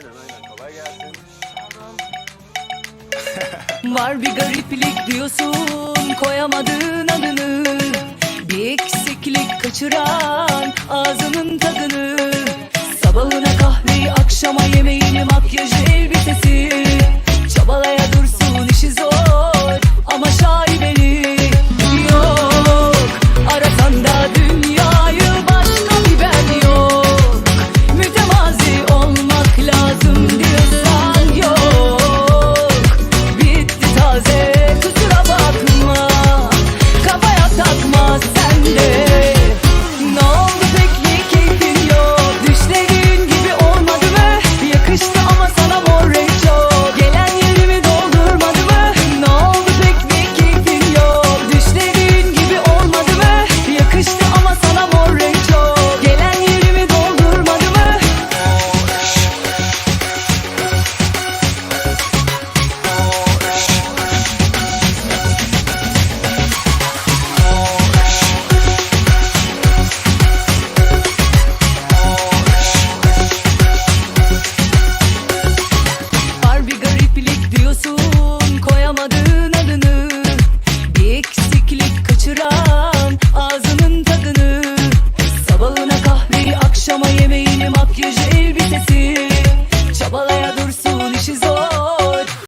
Aynen aynen. Kolay gelsin. Var bir gariplik diyorsun koyamadığın adını. Bir eksiklik kaçıran ağzının tadını. Sabahına kahveyi akşama yemeğini makyajı Akşama yemeğini makyajı